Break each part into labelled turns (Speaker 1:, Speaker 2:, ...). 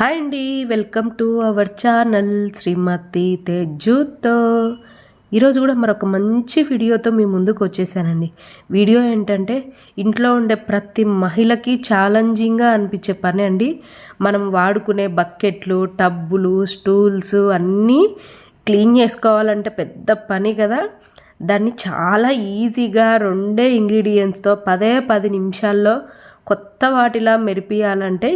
Speaker 1: Hi అండి welcome to our channel Srimathi తేజుతో. ఈరోజు కూడా మరొక మంచి వీడియోతో మీ ముందుకు వచ్చేసానండి. వీడియో ఏంటంటే ఇంట్లో ఉండే ప్రతి మహిళకి ఛాలెంజింగ్గా అనిపించే పని అండి. మనం వాడుకునే బకెట్లు టబ్బులు స్టూల్స్ అన్నీ క్లీన్ చేసుకోవాలంటే పెద్ద పని కదా. దాన్ని చాలా ఈజీగా రెండే ఇంగ్రీడియంట్స్తో పదే పది నిమిషాల్లో కొత్త వాటిలా మెరిపియాలంటే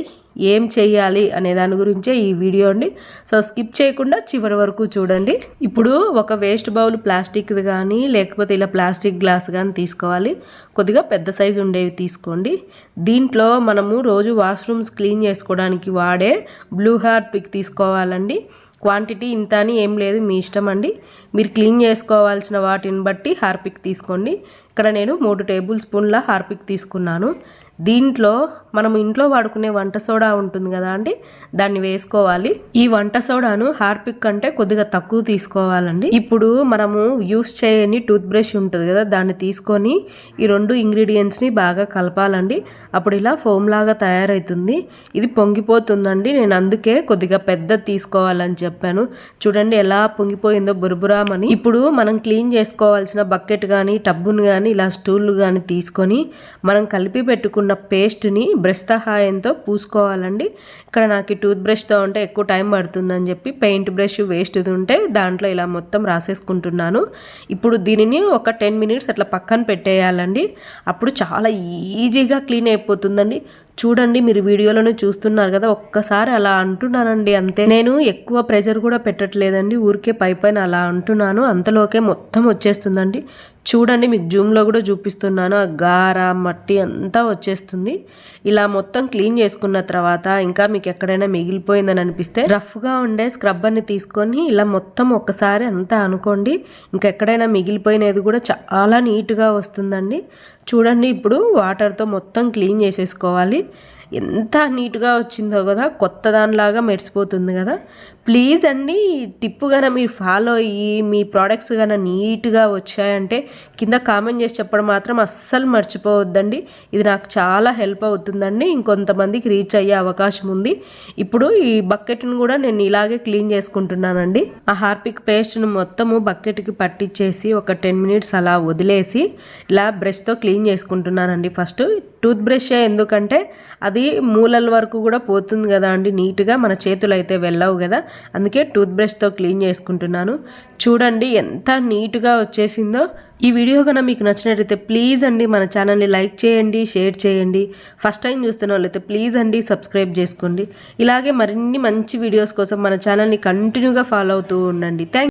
Speaker 1: ఏం చేయాలి అనే దాని గురించే ఈ వీడియో అండి. సో స్కిప్ చేయకుండా చివరి వరకు చూడండి. ఇప్పుడు ఒక వేస్ట్ బౌల్ ప్లాస్టిక్ది కానీ లేకపోతే ఇలా ప్లాస్టిక్ గ్లాస్ కానీ తీసుకోవాలి. కొద్దిగా పెద్ద సైజు ఉండేవి తీసుకోండి. దీంట్లో మనము రోజు వాష్రూమ్స్ క్లీన్ చేసుకోవడానికి వాడే బ్లూ హార్ట్ పిక్ తీసుకోవాలండి. క్వాంటిటీ ఇంత అని ఏం లేదు మీ ఇష్టం అండి. మీరు క్లీన్ చేసుకోవాల్సిన వాటిని బట్టి హార్పిక్ తీసుకోండి. ఇక్కడ నేను మూడు టేబుల్ స్పూన్ల హార్పిక్ తీసుకున్నాను. దీంట్లో మనం ఇంట్లో వాడుకునే వంట సోడా ఉంటుంది కదా అండి దాన్ని వేసుకోవాలి. ఈ వంట సోడాను హార్పిక్ కంటే కొద్దిగా తక్కువ తీసుకోవాలండి. ఇప్పుడు మనము యూస్ చేయని టూత్ బ్రష్ ఉంటుంది కదా దాన్ని తీసుకొని ఈ రెండు ఇంగ్రీడియంట్స్ని బాగా కలపాలండి. అప్పుడు ఇలా ఫోమ్ లాగా తయారవుతుంది ఇది పొంగిపోతుందండి. నేను అందుకే కొద్దిగా పెద్ద తీసుకోవాలని చెప్పాను. చూడండి ఎలా పొంగిపోయిందో బురబురామని. ఇప్పుడు మనం క్లీన్ చేసుకోవాల్సిన బకెట్ కానీ టబ్బును కానీ ఇలా స్టూళ్ళు కానీ తీసుకొని మనం కలిపి పెట్టుకున్న ఉన్న పేస్ట్ని బ్రష్ సహాయంతో పూసుకోవాలండి. ఇక్కడ నాకు టూత్ బ్రష్తో ఉంటే ఎక్కువ టైం పడుతుందని చెప్పి పెయింట్ బ్రష్ వేస్ట్ ఉంటే దాంట్లో ఇలా మొత్తం రాసేసుకుంటున్నాను. ఇప్పుడు దీనిని ఒక టెన్ మినిట్స్ అట్లా పక్కన పెట్టేయాలండి. అప్పుడు చాలా ఈజీగా క్లీన్ అయిపోతుందండి. చూడండి మీరు వీడియోలను చూస్తున్నారు కదా ఒక్కసారి అలా అంటున్నానండి అంతే. నేను ఎక్కువ ప్రెషర్ కూడా పెట్టట్లేదండి ఊరికే పై పైన అలా అంటున్నాను. అంతలోకే మొత్తం వచ్చేస్తుందండి. చూడండి మీకు జూమ్లో కూడా చూపిస్తున్నాను. ఆ గార మట్టి అంతా వచ్చేస్తుంది. ఇలా మొత్తం క్లీన్ చేసుకున్న తర్వాత ఇంకా మీకు ఎక్కడైనా మిగిలిపోయిందని అనిపిస్తే రఫ్గా ఉండే స్క్రబ్బర్ని తీసుకొని ఇలా మొత్తం ఒక్కసారి అంతా అనుకోండి. ఇంకా ఎక్కడైనా మిగిలిపోయినది కూడా చాలా నీట్గా వస్తుందండి. చూడండి ఇప్పుడు వాటర్తో మొత్తం క్లీన్ చేసేసుకోవాలి. ఎంత నీట్గా వచ్చిందో కదా కొత్త దానిలాగా మెరిసిపోతుంది కదా. ప్లీజ్ అండి టిప్పు కనుక మీరు ఫాలో అయ్యి మీ ప్రోడక్ట్స్ కన్నా నీట్గా వచ్చాయంటే కింద కామెంట్ చేసి చెప్పడం మాత్రం అస్సలు మర్చిపోవద్దండి. ఇది నాకు చాలా హెల్ప్ అవుతుందండి. ఇంకొంతమందికి రీచ్ అయ్యే అవకాశం ఉంది. ఇప్పుడు ఈ బకెట్ను కూడా నేను ఇలాగే క్లీన్ చేసుకుంటున్నానండి. ఆ హార్పిక్ పేస్ట్ను మొత్తము బకెట్కి పట్టించేసి ఒక టెన్ మినిట్స్ అలా వదిలేసి ఇలా బ్రష్తో క్లీన్ చేసుకుంటున్నానండి. ఫస్ట్ టూత్ బ్రష్ ఎందుకంటే అది మూలల వరకు కూడా పోతుంది కదా అండి. నీట్గా మన చేతులు అయితే వెళ్ళవు కదా. అందుకే టూత్ బ్రష్తో క్లీన్ చేసుకుంటున్నాను. చూడండి ఎంత నీట్గా వచ్చేసిందో. ఈ వీడియో కన్నా మీకు నచ్చినట్లయితే ప్లీజ్ అండి మన ఛానల్ని లైక్ చేయండి షేర్ చేయండి. ఫస్ట్ టైం చూస్తున్న వాళ్ళైతే ప్లీజ్ అండి సబ్స్క్రైబ్ చేసుకోండి. ఇలాగే మరిన్ని మంచి వీడియోస్ కోసం మన ఛానల్ని కంటిన్యూగా ఫాలో అవుతూ ఉండండి. థ్యాంక్